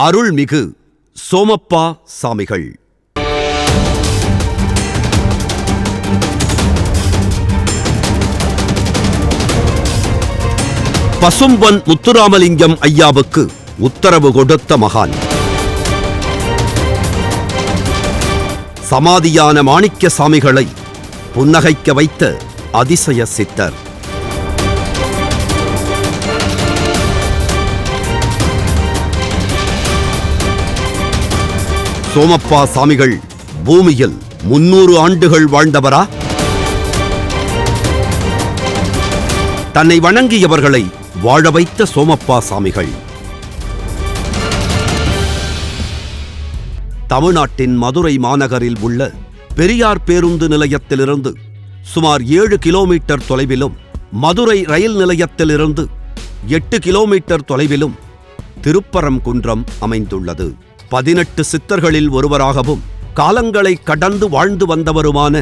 அருள்மிகு சோமப்பா சாமிகள். பசும்பன் முத்துராமலிங்கம் ஐயாவுக்கு உத்தரவு கொடுத்த மகான். சமாதியான மாணிக்க சாமிகளை புன்னகைக்க வைத்த அதிசய சித்தர். சோமப்பா சாமிகள் பூமியில் முன்னூறு ஆண்டுகள் வாழ்ந்தவரா? தன்னை வணங்கியவர்களை வாழ வைத்த சோமப்பா சாமிகள். தமிழ்நாட்டின் மதுரை மாநகரில் உள்ள பெரியார் பேருந்து நிலையத்திலிருந்து சுமார் ஏழு கிலோமீட்டர் தொலைவிலும் மதுரை ரயில் நிலையத்திலிருந்து எட்டு கிலோமீட்டர் தொலைவிலும் திருப்பரங்குன்றம் அமைந்துள்ளது. பதினெட்டு சித்தர்களில் ஒருவராகவும் காலங்களை கடந்து வாழ்ந்து வந்தவருமான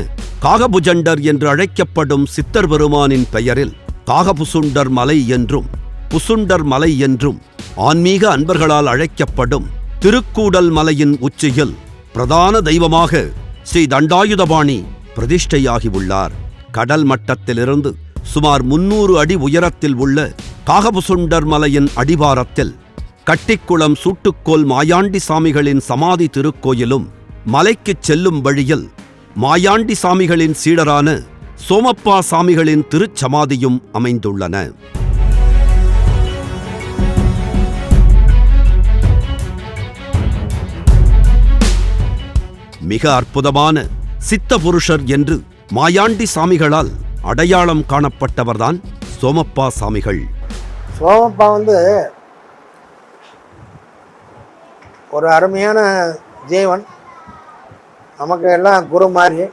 காகபுஜண்டர் என்று அழைக்கப்படும் சித்தர் பெருமானின் பெயரில் காகபுசுண்டர் மலை என்றும் புசுண்டர் மலை என்றும் ஆன்மீக அன்பர்களால் அழைக்கப்படும் திருக்கூடல் மலையின் உச்சியில் பிரதான தெய்வமாக ஸ்ரீ தண்டாயுதபாணி பிரதிஷ்டையாகி உள்ளார் கடல் மட்டத்திலிருந்து சுமார் முன்னூறு அடி உயரத்தில் உள்ள காகபுசுண்டர் மலையின் அடிவாரத்தில் கட்டிக்குளம் சூட்டுக்கோல் மாயாண்டி சாமிகளின் சமாதி திருக்கோயிலும் மலைக்குச் செல்லும் வழியில் மாயாண்டி சாமிகளின் சீடரான சோமப்பா சாமிகளின் திருச்சமாதியும் அமைந்துள்ளன. மிக அற்புதமான சித்த புருஷர் என்று மாயாண்டி சாமிகளால் அடையாளம் காணப்பட்டவர்தான் சோமப்பா சாமிகள். சோமப்பா வந்து ஒரு அருமையான ஜீவன். நமக்கு எல்லாம் குரு மாதிரி.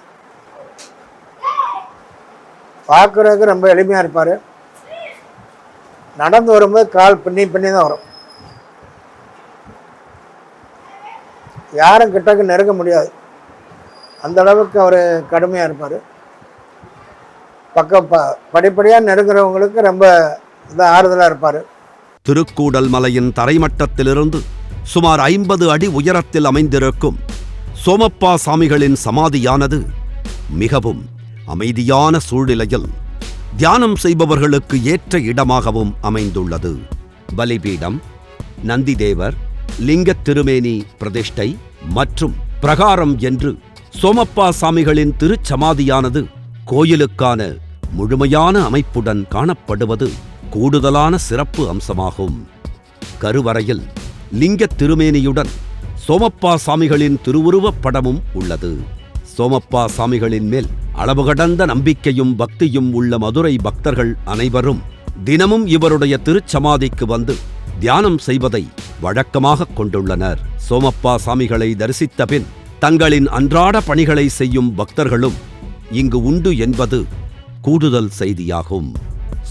பார்க்குறதுக்கு ரொம்ப எளிமையாக இருப்பார். நடந்து வரும்போது கால் பின்னி பின்னி தான் வரும். யாரும் கிட்டக்கு நெருங்க முடியாது. அந்த அளவுக்கு அவர் கடுமையாக இருப்பார். பக்கம் ப படிப்படியாக நெருங்குறவங்களுக்கு ரொம்ப இதாக ஆறுதலாக இருப்பார். திருக்கூடல் மலையின் தரைமட்டத்திலிருந்து சுமார் ஐம்பது அடி உயரத்தில் அமைந்திருக்கும் சோமப்பா சாமிகளின் சமாதியானது மிகவும் அமைதியான சூழ்நிலையில் தியானம் செய்பவர்களுக்கு ஏற்ற இடமாகவும் அமைந்துள்ளது. பலிபீடம் நந்திதேவர் லிங்கத் திருமேனி பிரதிஷ்டை மற்றும் பிரகாரம் என்று சோமப்பா சாமிகளின் திருச்சமாதியானது கோயிலுக்கான முழுமையான அமைப்புடன் காணப்படுவது கூடுதலான சிறப்பு அம்சமாகும். கருவறையில் லிங்கத் திருமேனியுடன் சோமப்பா சாமிகளின் திருவுருவப் படமும் உள்ளது. சோமப்பா சாமிகளின் மேல் அளவு கடந்த நம்பிக்கையும் பக்தியும் உள்ள மதுரை பக்தர்கள் அனைவரும் தினமும் இவருடைய திருச்சமாதிக்கு வந்து தியானம் செய்வதை வழக்கமாக கொண்டுள்ளனர். சோமப்பா சாமிகளை தரிசித்த பின் தங்களின் அன்றாட பணிகளை செய்யும் பக்தர்களும் இங்கு உண்டு என்பது கூடுதல் செய்தியாகும்.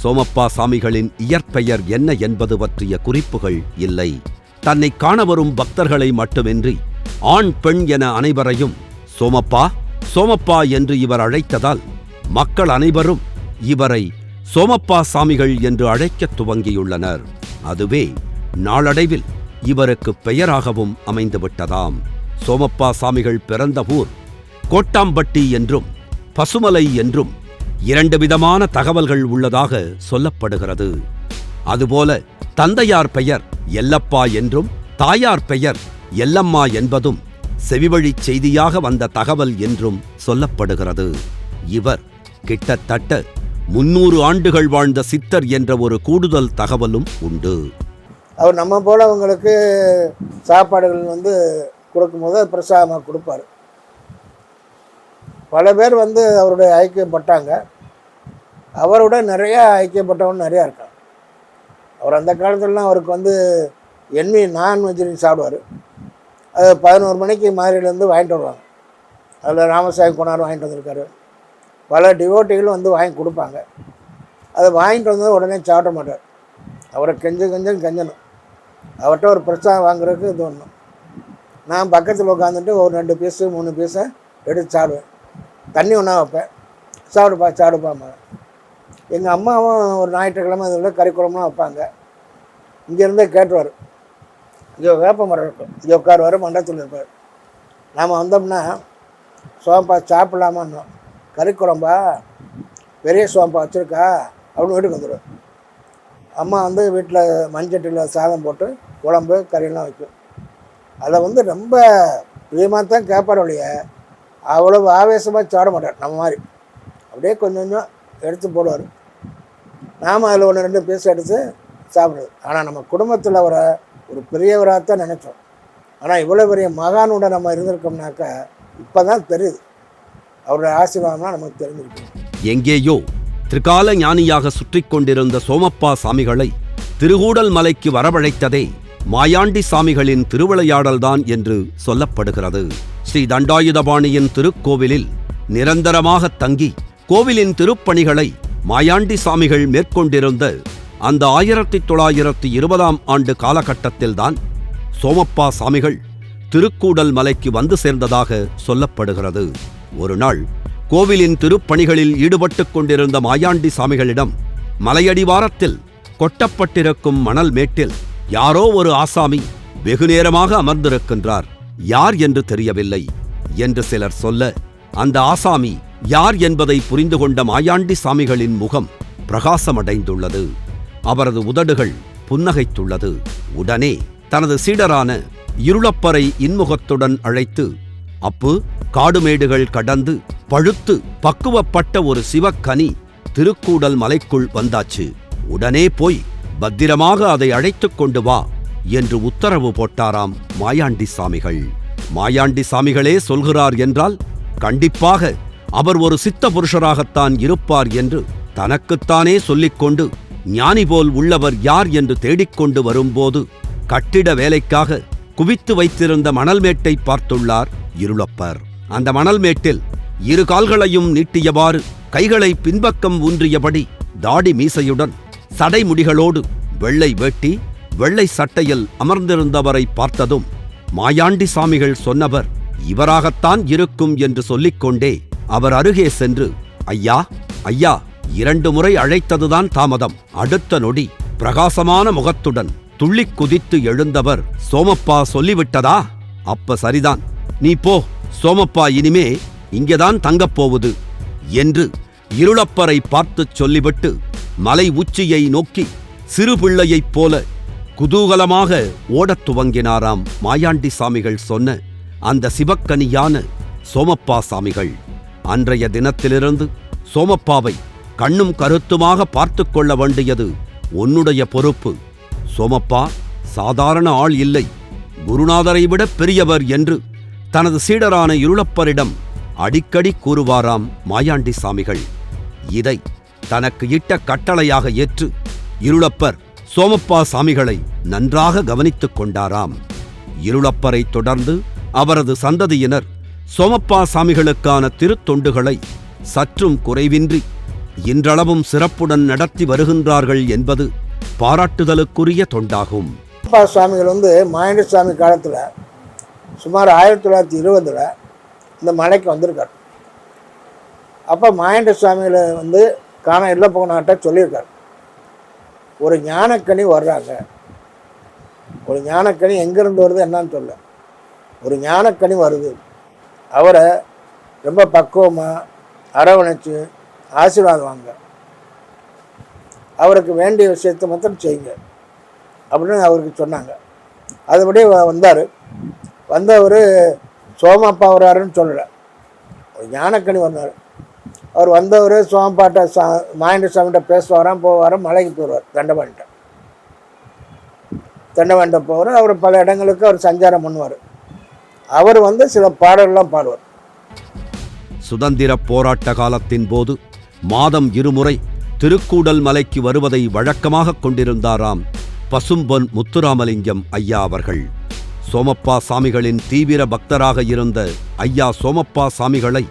சோமப்பா சாமிகளின் இயற்பெயர் என்ன என்பது பற்றிய குறிப்புகள் இல்லை. தன்னை காண வரும் பக்தர்களை மட்டுமின்றி ஆண் பெண் என அனைவரையும் சோமப்பா சோமப்பா என்று இவர் அழைத்ததால் மக்கள் அனைவரும் இவரை சோமப்பா சாமிகள் என்று அழைக்கத் துவங்கியுள்ளனர். அதுவே நாளடைவில் இவருக்கு பெயராகவும் அமைந்துவிட்டதாம். சோமப்பா சாமிகள் பிறந்த ஊர் கோட்டாம்பட்டி என்றும் பசுமலை என்றும் இரண்டு விதமான தகவல்கள் உள்ளதாக சொல்லப்படுகிறது. அதுபோல தந்தையார் பெயர் எல்லப்பா என்றும் தாயார் பெயர் எல்லம்மா என்பதும் செவிவழிச் செய்தியாக வந்த தகவல் என்றும் சொல்லப்படுகிறது. இவர் கிட்டத்தட்ட முன்னூறு ஆண்டுகள் வாழ்ந்த சித்தர் என்ற ஒரு கூடுதல் தகவலும் உண்டு. அவர் நம்ம போலவங்களுக்கு சாப்பாடுகள் வந்து கொடுக்கும்போது அது பிரசாதமாக கொடுப்பார். பல பேர் வந்து அவருடைய ஐக்கியப்பட்டாங்க. அவரோட நிறையா ஐக்கியப்பட்டவங்க நிறையா இருக்காங்க. அவர் அந்த காலத்துலலாம் அவருக்கு வந்து எண்ணி நான் வெஜிடேரியன் சாப்பிடுவார். அது பதினோரு மணிக்கு மாதிரிலேருந்து வாங்கிட்டு வருவாங்க. அதில் ராமசாமி கொண்டாடு வாங்கிட்டு வந்திருக்காரு. பல டிவோட்டிகளும் வந்து வாங்கி கொடுப்பாங்க. அதை வாங்கிட்டு வந்தது உடனே சாப்பிட மாட்டார். அவரை கெஞ்சம் கெஞ்சம் கெஞ்சணும். அவர்கிட்ட ஒரு பிரச்சனை வாங்குறதுக்கு இது ஒன்றும் நான் பக்கத்தில் உட்காந்துட்டு ஒரு ரெண்டு பீஸு மூணு பீஸை எடுத்து சாப்பிடுவேன். தண்ணி ஒன்றா வைப்பேன். சாப்பிடுப்பா சாப்பிடுப்பாம்மா எங்கள் அம்மாவும் ஒரு ஞாயிற்றுக்கிழமை இதில் கறி குழம்புலாம் வைப்பாங்க. இங்கேருந்தே கேட்டுவார் இங்கே வேப்ப மரம் இருக்கும். இங்கே உட்காருவார் மண்டபத்தில் இருப்பார். நாம் வந்தோம்னா சோம்பா சாப்பிடலாமான்னு. கறி குழம்பா? பெரிய சோம்பா வச்சுருக்கா? அப்படின்னு வீட்டுக்கு வந்துடுவார் அம்மா வந்து வீட்டில் மஞ்சட்டியில் சாதம் போட்டு குழம்பு கறியெல்லாம் வைக்கும். அதை வந்து ரொம்ப பிரியமாக தான் கேட்பார் ஒழிய அவ்வளவு ஆவேசமாக சாட மாட்டார் நம்ம மாதிரி. அப்படியே கொஞ்சம் கொஞ்சம் எடுத்து போடுவார். நாம் அதில் ஒன்று ரெண்டு பீஸ் எடுத்து சாப்பிடுது ஆனால் நம்ம குடும்பத்தில் அவரை ஒரு பெரியவராக தான் நினச்சோம் ஆனால் இவ்வளோ பெரிய மகானோட நம்ம இருந்திருக்கோம்னாக்கா இப்போ தான் தெரியுது. அவருடைய ஆசீர்வாதம்லாம் நமக்கு தெரிஞ்சிருக்கு. எங்கேயோ திரிகால ஞானியாக சுற்றிக் கொண்டிருந்த சோமப்பா சாமிகளை திருகூடல் மலைக்கு வரவழைத்ததே மாயாண்டி சாமிகளின் திருவிளையாடல்தான் என்று சொல்லப்படுகிறது. ஸ்ரீ தண்டாயுதபாணியின் திருக்கோவிலில் நிரந்தரமாக தங்கி கோவிலின் திருப்பணிகளை மாயாண்டி சாமிகள் மேற்கொண்டிருந்த அந்த ஆயிரத்தி தொள்ளாயிரத்தி இருபதாம் ஆண்டு காலகட்டத்தில்தான் சோமப்பா சாமிகள் திருக்கூடல் மலைக்கு வந்து சேர்ந்ததாக சொல்லப்படுகிறது. ஒரு நாள் கோவிலின் திருப்பணிகளில் ஈடுபட்டுக் கொண்டிருந்த மாயாண்டி சாமிகளிடம் மலையடிவாரத்தில் கொட்டப்பட்டிருக்கும் மணல் மேட்டில் யாரோ ஒரு ஆசாமி வெகுநேரமாக அமர்ந்திருக்கின்றார். யார் என்று தெரியவில்லை என்று சிலர் சொல்ல அந்த ஆசாமி யார் என்பதை புரிந்து கொண்ட மாயாண்டி சாமிகளின் முகம் பிரகாசமடைந்துள்ளது. அவரது உதடுகள் புன்னகைத்துள்ளது. உடனே தனது சீடரான இருளப்பறை இன்முகத்துடன் அழைத்து அப்பு காடுமேடுகள் கடந்து பழுத்து பக்குவப்பட்ட ஒரு சிவக்கனி திருக்கூடல் மலைக்குள் வந்தாச்சு. உடனே போய் பத்திரமாக அதை அழைத்துக் கொண்டு வா என்று உத்தரவு போட்டாராம் மாயாண்டி சாமிகள். மாயாண்டி சாமிகளே சொல்கிறார் என்றால் கண்டிப்பாக அவர் ஒரு சித்த புருஷராகத்தான் இருப்பார் என்று தனக்குத்தானே சொல்லிக்கொண்டு ஞானி போல் உள்ளவர் யார் என்று தேடிக்கொண்டு வரும்போது கட்டிட வேலைக்காக குவித்து வைத்திருந்த மணல்மேட்டை பார்த்துள்ளார் இருளப்பர். அந்த மணல்மேட்டில் இரு கால்களையும் நீட்டியவாறு கைகளை பின்பக்கம் ஊன்றியபடி தாடி மீசையுடன் சடைமுடிகளோடு வெள்ளை வேட்டி வெள்ளை சட்டையில் அமர்ந்திருந்தவரை பார்த்ததும் மாயாண்டி சாமிகள் சொன்னவர் இவராகத்தான் இருக்கும் என்று சொல்லிக்கொண்டே அவர் அருகே சென்று ஐயா ஐயா இரண்டு முறை அழைத்ததுதான் தாமதம். அடுத்த நொடி பிரகாசமான முகத்துடன் துள்ளிக் குதித்து எழுந்தவர் சோமப்பா சொல்லிவிட்டதா? அப்ப சரிதான். நீ போ. சோமப்பா இனிமே இங்கேதான் தங்கப் போவது என்று இருளப்பரை பார்த்துச் சொல்லிவிட்டு மலை உச்சியை நோக்கி சிறு பிள்ளையைப் போல குதூகலமாக ஓடத் துவங்கினாராம் மாயாண்டி சாமிகள் சொன்ன அந்த சிவக்கனியான சோமப்பா சாமிகள். அன்றைய தினத்திலிருந்து சோமப்பாவை கண்ணும் கருத்துமாக பார்த்து கொள்ள வேண்டியது உன்னுடைய பொறுப்பு. சோமப்பா சாதாரண ஆள் இல்லை. குருநாதரை விட பெரியவர் என்று தனது சீடரான இருளப்பரிடம் அடிக்கடி கூறுவாராம் மாயாண்டி சாமிகள் இதை தனக்கு இட்ட கட்டளையாக ஏற்று இருளப்பர் சோமப்பா சாமிகளை நன்றாக கவனித்துக் கொண்டாராம். இருளப்பரை தொடர்ந்து அவரது சந்ததியினர் சோமப்பா சாமிகளுக்கான திருத்தொண்டுகளை சற்றும் குறைவின்றி இன்றளவும் சிறப்புடன் நடத்தி வருகின்றார்கள் என்பது பாராட்டுதலுக்குரிய தொண்டாகும். சோமப்பா சுவாமிகள் வந்து மாயண்ட சுவாமி காலத்தில் சுமார் ஆயிரத்தி தொள்ளாயிரத்தி இருபதில் இந்த மலைக்கு வந்திருக்கார். அப்போ மாயண்ட சுவாமிகளை வந்து காண இல்லை போனாட்ட சொல்லியிருக்கார். ஒரு ஞானக்கனி வர்றாங்க. ஒரு ஞானக்கனி எங்கேருந்து வருது என்னன்னு சொல்ல ஒரு ஞானக்கனி வருது. அவரை ரொம்ப பக்குவமாக அரவணைச்சு ஆசீர்வாதம் வாங்க. அவருக்கு வேண்டிய விஷயத்தை மாத்திரம் செய்யுங்க. அப்படின்னு அவருக்கு சொன்னாங்க. அதுபடியே வந்தார். வந்தவர் சோமப்பா வர்றாருன்னு சொல்லலை. ஒரு ஞானக்கணி வந்தார். அவர் வந்தவர் சோமப்பாட்ட சா மாயண்ட சாமிகிட்ட பேசுவாராம் போவாராம் மலைக்கு போயிடுவார் தண்டபாண்டிட்ட தண்டபாண்ட போவார். அவர் பல இடங்களுக்கு அவர் சஞ்சாரம் பண்ணுவார். அவர் வந்து சில பாடல்லாம் பாடுவார். சுதந்திர போராட்ட காலத்தின் போது மாதம் இருமுறை திருக்கூடல் மலைக்கு வருவதை வழக்கமாக கொண்டிருந்தாராம் பசும்பொன் முத்துராமலிங்கம் ஐயா அவர்கள். சோமப்பா சாமிகளின் தீவிர பக்தராக இருந்த ஐயா சோமப்பா சாமிகளை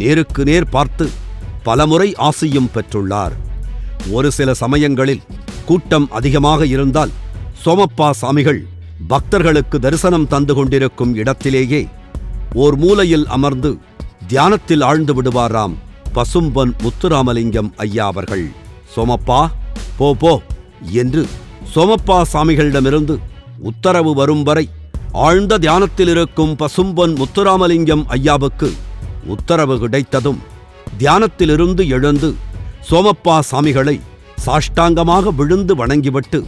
நேருக்கு நேர் பார்த்து பலமுறை ஆசையும் பெற்றுள்ளார். ஒரு சில சமயங்களில் கூட்டம் அதிகமாக இருந்தால் சோமப்பா சாமிகள் பக்தர்களுக்கு தரிசனம் தந்து கொண்டிருக்கும் இடத்திலேயே ஓர் மூலையில் அமர்ந்து தியானத்தில் ஆழ்ந்து விடுவாராம் பசும்பொன் முத்துராமலிங்கம் ஐயா அவர்கள். சோமப்பா போ போ என்று சோமப்பா சாமிகளிடமிருந்து உத்தரவு வரும் வரை ஆழ்ந்த தியானத்தில் இருக்கும் பசும்பொன் முத்துராமலிங்கம் ஐயாவுக்கு உத்தரவு கிடைத்ததும் தியானத்திலிருந்து எழுந்து சோமப்பா சாமிகளை சாஷ்டாங்கமாக விழுந்து வணங்கிவிட்டு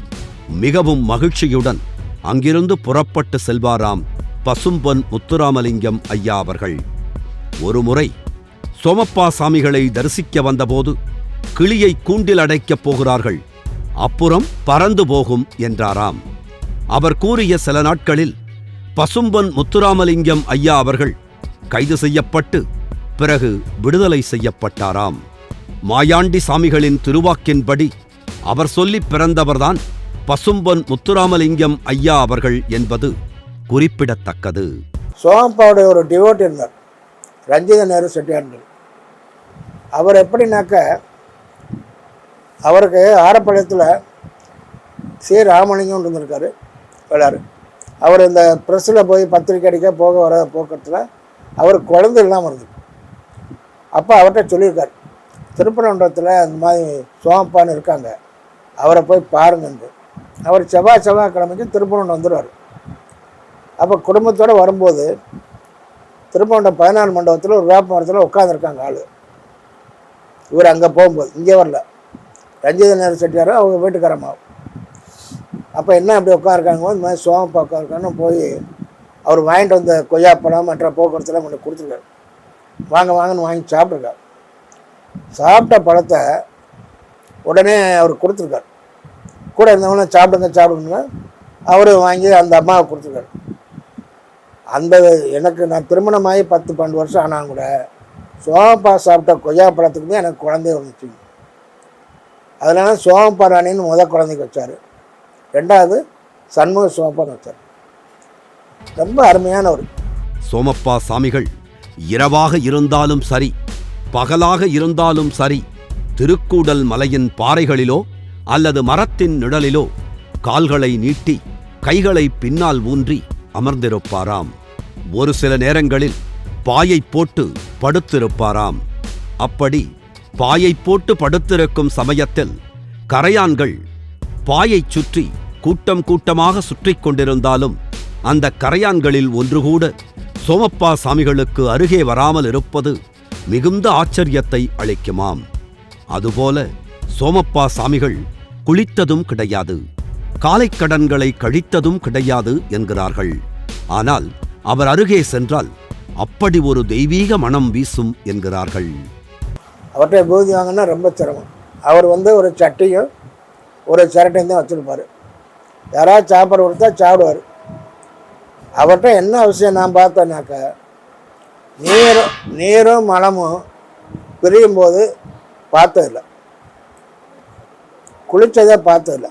மிகவும் மகிழ்ச்சியுடன் அங்கிருந்து புறப்பட்டு செல்வாராம் பசும்பொன் முத்துராமலிங்கம் ஐயா அவர்கள். ஒருமுறை சோமப்பா சாமிகளை தரிசிக்க வந்தபோது கிளியை கூண்டில் அடைக்கப் போகிறார்கள். அப்புறம் பறந்து போகும் என்றாராம். அவர் கூறிய சில நாட்களில் பசும்பொன் முத்துராமலிங்கம் ஐயா அவர்கள் கைது செய்யப்பட்டு பிறகு விடுதலை செய்யப்பட்டாராம். மாயாண்டி சாமிகளின் திருவாக்கின்படி அவர் சொல்லி பிறந்தவர்தான் பசும்பொன் முத்துராமலிங்கம் ஐயா அவர்கள் என்பது குறிப்பிடத்தக்கது. சோமப்பாவுடைய ஒரு டிவோட் இருந்தார். ரஞ்சித நேரு செட்டியார்கள் அவர் எப்படின்னாக்க அவருக்கு ஆரப்பாளையத்தில் சி. ராமலிங்கம் இருந்திருக்காரு வேளாறு அவர் இந்த ப்ரெஸ்ஸில் போய் பத்திரிக்கை அடிக்க போக வர போக்கத்தில் அவர் குழந்தை இல்லாமல் இருந்தது. அப்போ அவர்கிட்ட சொல்லியிருக்கார் திருப்பரங்குன்றத்தில் அந்த மாதிரி சோமப்பான்னு இருக்காங்க. அவரை போய் பாருங்கன்ட்டு. அவர் செவ்வாய் செவ்வாய்க்கிழமைக்கு திருப்பரங்குன்றம் வந்துடுவார். அப்போ குடும்பத்தோடு வரும்போது திருப்பரங்குன்றம் பதினாலு மண்டபத்தில் ஒரு வேப்ப மரத்தில் உட்காந்துருக்காங்க ஆள். இவர் அங்கே போகும்போது இங்கே வரல. ரஞ்சித நேர செட்டியாரும் அவங்க வீட்டுக்காரம்மா அப்போ என்ன அப்படி உட்காருக்காங்க இந்த மாதிரி சோமப்பா உட்காருக்கான்னு போய் அவர் வாங்கிட்டு வந்த கொய்யாப்பழம் மற்ற போக்குவரத்துலாம் கொண்டு கொடுத்துருக்காரு. வாங்க வாங்கன்னு வாங்கி சாப்பிட்ருக்காரு சாப்பிட்ட பழத்தை உடனே அவர் கொடுத்துருக்காரு. கூட இருந்தவங்க சாப்பிடுங்க சாப்பிடுங்க. அவரும் வாங்கி அந்த அம்மாவை கொடுத்துருக்காரு. அந்த எனக்கு நான் திருமணமாகி பத்து பன்னெண்டு வருஷம் ஆனால் கூட சோமப்பா சாப்பிட்ட கொய்யா பழத்துக்குமே எனக்கு குழந்தை வந்துச்சு. அதனால சோமப்பா ராணின்னு முத குழந்தைக்கு வச்சார். ரெண்டாவது சண்முக சோமப்பான்னு வச்சார். ரொம்ப அருமையானவர். சோமப்பா சாமிகள் இரவாக இருந்தாலும் சரி பகலாக இருந்தாலும் சரி திருக்கூடல் மலையின் பாறைகளிலோ அல்லது மரத்தின் நிழலிலோ கால்களை நீட்டி கைகளை பின்னால் ஊன்றி அமர்ந்திருப்பாராம். ஒரு சில நேரங்களில் பாயை போட்டு படுத்திருப்பாராம். அப்படி பாயை போட்டு படுத்திருக்கும் சமயத்தில் கரையான்கள் பாயைச் சுற்றி கூட்டம் கூட்டமாக சுற்றிக் கொண்டிருந்தாலும் அந்த கரையான்களில் ஒன்று கூட சோமப்பா சாமிகளுக்கு அருகே வராமல் இருப்பது மிகுந்த ஆச்சரியத்தை அளிக்குமாம். அதுபோல சோமப்பா சாமிகள் குளித்ததும் கிடையாது. காலைக்கடன்களை கழித்ததும் கிடையாது என்கிறார்கள். ஆனால் அவர் அருகே சென்றால் அப்படி ஒரு தெய்வீக மனம் வீசும் என்கிறார்கள். அவர்கிட்ட பூதி வாங்கினா ரொம்ப சிரமம். அவர் வந்து ஒரு சட்டையும் ஒரு சிரட்டையும் தான் வச்சுருப்பார். யாராவது சாப்பாடு கொடுத்தா சாப்பிடுவார். அவர்கிட்ட என்ன விஷயம் நான் பார்த்தேன்னாக்க நீரும் நீரும் மனமும் பிரியும் போது பார்த்ததில்ல. குளித்ததை பார்த்ததில்ல.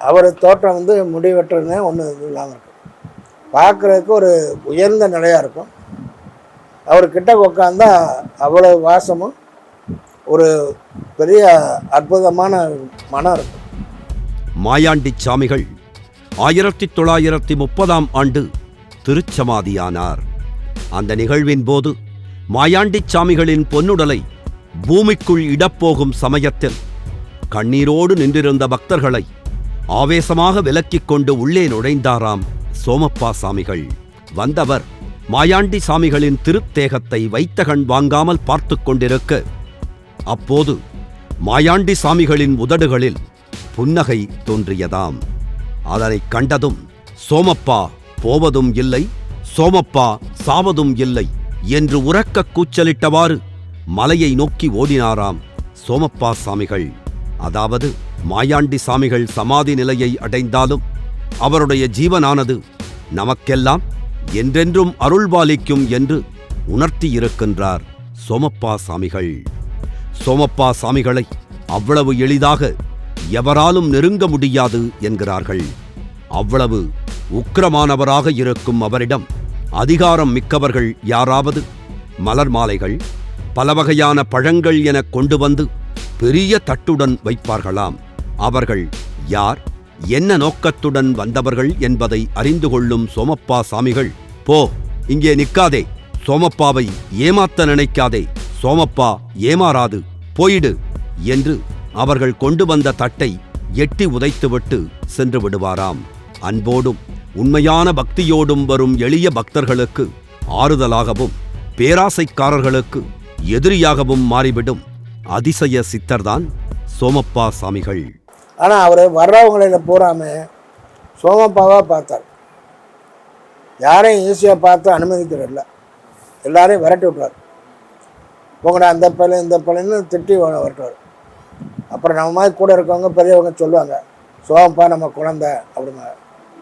அவர் தோட்டம் வந்து முடி வெட்டுறதுனே ஒன்று இல்லாமல் இருக்கும் பார்க்குறதுக்கு ஒரு உயர்ந்த நிலையாக இருக்கும். அவர் கிட்ட உட்காந்தா அவ்வளோ வாசமும் ஒரு பெரிய அற்புதமான மனம் இருக்கும். மாயாண்டி சாமிகள் ஆயிரத்தி தொள்ளாயிரத்தி முப்பதாம் ஆண்டு திருச்சமாதியானார். அந்த நிகழ்வின் போது மாயாண்டி சாமிகளின் பொன்னுடலை பூமிக்குள் இடப்போகும் சமயத்தில் கண்ணீரோடு நின்றிருந்த பக்தர்களை ஆவேசமாக விலக்கிக் கொண்டு உள்ளே நுழைந்தாராம் சோமப்பா சாமிகள். வந்தவர் மாயாண்டி சாமிகளின் திருத்தேகத்தை வைத்த கண் வாங்காமல் பார்த்து கொண்டிருக்க அப்போது மாயாண்டி சாமிகளின் உதடுகளில் புன்னகை தோன்றியதாம். அதனைக் கண்டதும் சோமப்பா போவதும் இல்லை சோமப்பா சாவதும் இல்லை என்று உறக்கக் கூச்சலிட்டவாறு மலையை நோக்கி ஓடினாராம் சோமப்பா சாமிகள். அதாவது மாயாண்டி சாமிகள் சமாதி நிலையை அடைந்தாலும் அவருடைய ஜீவனானது நமக்கெல்லாம் என்றென்றும் அருள்பாலிக்கும் என்று உணர்த்தியிருக்கின்றார் சோமப்பா சாமிகள். சோமப்பா சாமிகளை அவ்வளவு எளிதாக எவராலும் நெருங்க முடியாது என்கிறார்கள். அவ்வளவு உக்கிரமானவராக இருக்கும் அவரிடம் அதிகாரம் மிக்கவர்கள் யாராவது? மலர் மாலைகள் பல வகையான பழங்கள் எனக் கொண்டு வந்து பெரிய தட்டுடன் வைப்பார்களாம். அவர்கள் யார்? என்ன நோக்கத்துடன் வந்தவர்கள் என்பதை அறிந்து கொள்ளும் சோமப்பா சாமிகள் போ இங்கே நிக்காதே சோமப்பாவை ஏமாத்த நினைக்காதே. சோமப்பா ஏமாறாது. போயிடு என்று அவர்கள் கொண்டு வந்த தட்டை எட்டி உதைத்துவிட்டு சென்று விடுவாராம். அன்போடும் உண்மையான பக்தியோடும் வரும் எளிய பக்தர்களுக்கு ஆறுதலாகவும் பேராசைக்காரர்களுக்கு எதிரியாகவும் மாறிவிடும். அதிசய சித்தர்தான் சோமப்பா சாமிகள். ஆனால் அவர் வர்றவங்களில் பூராமே சோமப்பாவாக பார்த்தார். யாரையும் ஈஸியாக பார்த்து அனுமதிக்கிறதில்ல எல்லாரையும் விரட்டி விட்றார் உங்களை அந்த பையன் இந்த பையன்னு திட்டி வ- விரட்டுவார். அப்புறம் நம்ம மாதிரி கூட இருக்கவங்க பெரியவங்க சொல்லுவாங்க சோமப்பா நம்ம குழந்தை அப்படிமா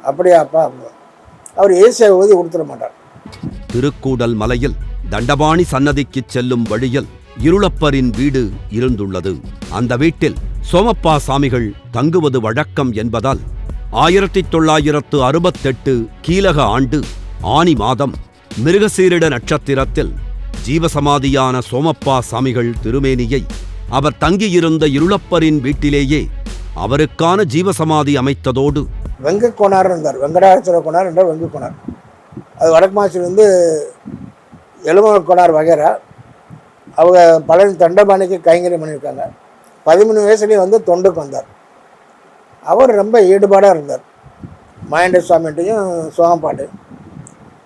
அப்படியாப்பா அப்படிமா அவர் ஈஸியாக ஊதி கொடுத்துட மாட்டார். திருக்கூடல் மலையில் தண்டபாணி சன்னதிக்குச் செல்லும் வழியில் இருளப்பரின் வீடு இருந்துள்ளது. அந்த வீட்டில் சோமப்பா சாமிகள் தங்குவது வழக்கம் என்பதால் ஆயிரத்தி தொள்ளாயிரத்து அறுபத்தெட்டு கீழக ஆண்டு ஆனி மாதம் மிருகசீரிட நட்சத்திரத்தில் ஜீவசமாதியான சோமப்பா சாமிகள் திருமேனியை அவர் தங்கியிருந்த இருளப்பரின் வீட்டிலேயே அவருக்கான ஜீவசமாதி அமைத்ததோடு வெங்க கோனார் இருந்தார். வெங்கடாச்சல கோனார் என்றார் வெங்க அது வடக்கு மாசிலிருந்து எலுமலை கோனார் வகைரா அவங்க பழனி தண்டபாணிக்கு கைங்கரியம் பண்ணியிருக்காங்க. பதிமூணு வயசுலேயே வந்து தொண்டுக்கு வந்தார். அவர் ரொம்ப ஈடுபாடாக இருந்தார். மாயண்ட சுவாமிகிட்டையும் சோகம்பாட்டு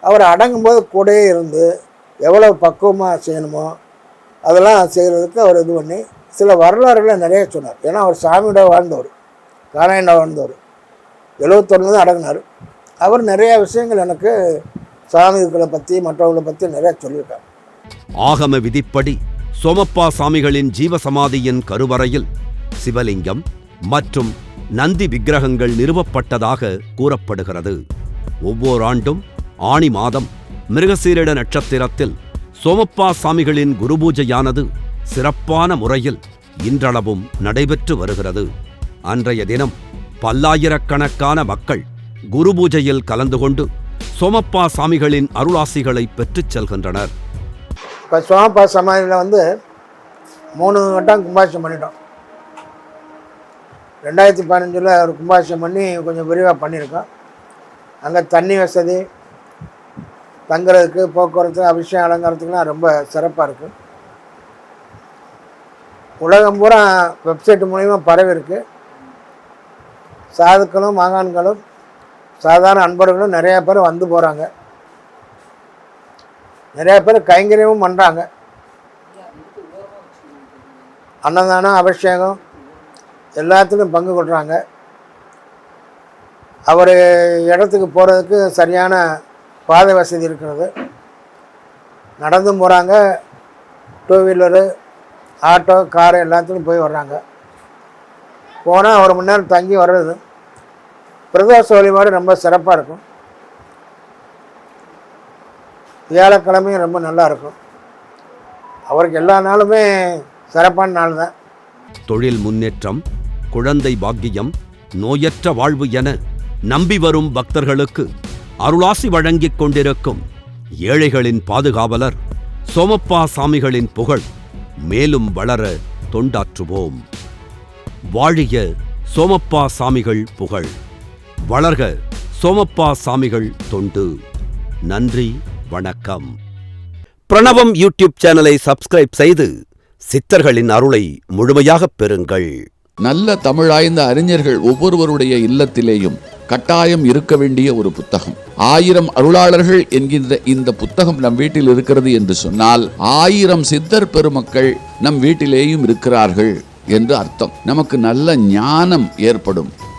அவர் அடங்கும்போது கூடயே இருந்து எவ்வளோ பக்குவமாக செய்யணுமோ அதெல்லாம் செய்கிறதுக்கு அவர் இது பண்ணி சில வரலாறுகளை நிறைய சொன்னார். ஏன்னா அவர் சாமியோட வாழ்ந்தவர் காராயண வாழ்ந்தவர். எழுவத்தொன்னு தான் அடங்கினார். அவர் நிறையா விஷயங்கள் எனக்கு சாமிகளை பற்றி மற்றவங்களை பற்றி நிறையா சொல்லியிருக்காங்க ஆகம விதிப்படி சோமப்பா சாமிகளின் ஜீவசமாதியின் கருவறையில் சிவலிங்கம் மற்றும் நந்தி விக்கிரகங்கள் நிறுவப்பட்டதாக கூறப்படுகிறது. ஒவ்வொரு ஆண்டும் ஆணி மாதம் மிருகசீரிட நட்சத்திரத்தில் சோமப்பா சாமிகளின் குருபூஜையானது சிறப்பான முறையில் இன்றளவும் நடைபெற்று வருகிறது. அன்றைய தினம் பல்லாயிரக்கணக்கான மக்கள் குருபூஜையில் கலந்து கொண்டு சோமப்பா சாமிகளின் அருளாசிகளை பெற்றுச் செல்கின்றனர். இப்போ சோமப்பா சமாதியில் வந்து மூணு வட்டம் கும்பாஷம் பண்ணிட்டோம். ரெண்டாயிரத்தி பதினஞ்சில் ஒரு கும்பாஷம் பண்ணி கொஞ்சம் விரிவாக பண்ணியிருக்கோம். அங்கே தண்ணி வசதி தங்குறதுக்கு போக்குவரத்து அபிஷேகம் அலங்காரத்துக்குலாம் ரொம்ப சிறப்பாக இருக்குது உலகம் பூரா வெப்சைட் மூலிமா பரவி இருக்குது சாதுக்களும் மாகான்களும் சாதாரண அன்பர்களும் நிறையா பேர் வந்து போகிறாங்க நிறையா பேர் கைங்கரியமும் பண்ணுறாங்க அன்னதானம் அபிஷேகம் எல்லாத்துலையும் பங்கு கொள்கிறாங்க அவர் இடத்துக்கு போகிறதுக்கு சரியான பாதை வசதி இருக்கிறது. நடந்தும் போகிறாங்க டூ வீலரு ஆட்டோ காரு எல்லாத்துலையும் போய் வர்றாங்க. போனால் ஒரு மணி நேரம் தங்கி வர்றது பிரதோஷ வழிபாடு ரொம்ப சிறப்பாக இருக்கும். வியாழக்கிழமையும் ரொம்ப நல்லா இருக்கும் அவருக்கு எல்லா நாளுமே சிறப்பான நாள் தான். தொழில் முன்னேற்றம் குழந்தை பாக்கியம் நோயற்ற வாழ்வு என நம்பி வரும் பக்தர்களுக்கு அருளாசி வழங்கிக் கொண்டிருக்கும் ஏழைகளின் பாதுகாவலர் சோமப்பா சாமிகளின் புகழ் மேலும் வளர தொண்டாற்றுவோம். வாழிய சோமப்பா சாமிகள் புகழ். வளர்க சோமப்பா சாமிகள் தொண்டு. நன்றி. வணக்கம். பிரணவம் யூடியூப் சேனலை சப்ஸ்கிரைப் செய்து சித்தர்களின் அருளை முழுமையாகப் பெறுங்கள். நல்ல தமிழாய்ந்த அறிஞர்கள் ஒவ்வொருவருடைய இல்லத்திலேயும் கட்டாயம் இருக்க வேண்டிய ஒரு புத்தகம். ஆயிரம் அருளாளர்கள் என்கின்ற இந்த புத்தகம் நம் வீட்டில் இருக்கிறது என்று சொன்னால் ஆயிரம் சித்தர் பெருமக்கள் நம் வீட்டிலேயும் இருக்கிறார்கள் என்று அர்த்தம். நமக்கு நல்ல ஞானம் ஏற்படும்.